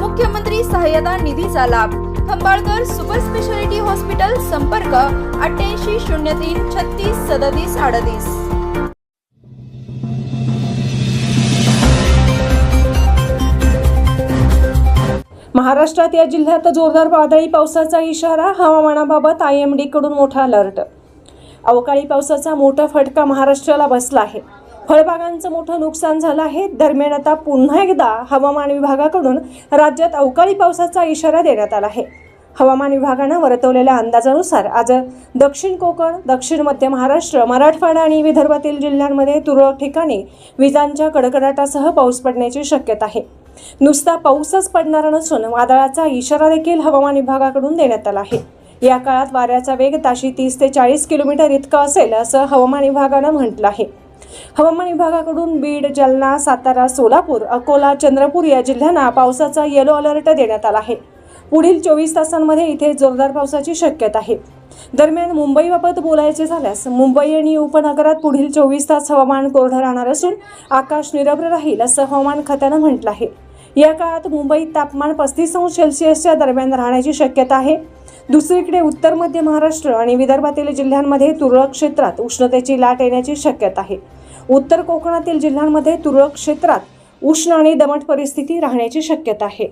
मुख्यमंत्री सहाय्यता निधीचा लाभ. खंबाळकर सुपर स्पेशालिटी हॉस्पिटल संपर्क अठ्ठ्याऐंशी शून्य तीन छत्तीस सदतीस अडतीस. महाराष्ट्रात या जिल्ह्यात जोरदार वादळी पावसाचा इशारा हवामानाबाबत आय एमकडून मोठा अलर्ट. अवकाळी पावसाचा मोठा फटका महाराष्ट्राला बसला आहे. फळबागांचं मोठं नुकसान झालं आहे. दरम्यान आता पुन्हा एकदा हवामान विभागाकडून राज्यात अवकाळी पावसाचा इशारा देण्यात आला आहे. हवामान विभागानं वर्तवलेल्या अंदाजानुसार आज दक्षिण कोकण दक्षिण मध्य महाराष्ट्र मराठवाडा आणि विदर्भातील जिल्ह्यांमध्ये तुरळक ठिकाणी विजांच्या कडकडाटासह पाऊस पडण्याची शक्यता आहे. नुसता पाऊसच पडणार नसून वादळाचा इशारा देखील हवामान विभागाकडून देण्यात आला आहे. या काळात वाऱ्याचा वेग ताशी तीस ते चाळीस किलोमीटर इतका असेल असं हवामान विभागानं म्हटलं आहे. हवामान विभागाकडून बीड जालना सातारा सोलापूर अकोला चंद्रपूर या जिल्ह्यांना पावसाचा येलो अलर्ट देण्यात आला आहे. पुढील चोवीस तासांमध्ये इथे जोरदार पावसाची शक्यता आहे. दरम्यान मुंबईबाबत बोलायचे झाल्यास मुंबई आणि उपनगरात पुढील चोवीस तास हवामान कोरडं राहणार असून आकाश निरभ्र राहील असं हवामान खात्यानं म्हटलं आहे. या काळात मुंबईत तापमान पस्तीस अंश सेल्सिअसच्या दरम्यान राहण्याची शक्यता आहे. दुसरीकडे उत्तर मध्य महाराष्ट्र आणि विदर्भातील जिल्ह्यांमध्ये तुरळक क्षेत्रात उष्णतेची लाट येण्याची शक्यता आहे. उत्तर कोकणातील जिल्ह्यांमध्ये तुरळक क्षेत्रात उष्ण आणि दमट परिस्थिती राहण्याची शक्यता आहे.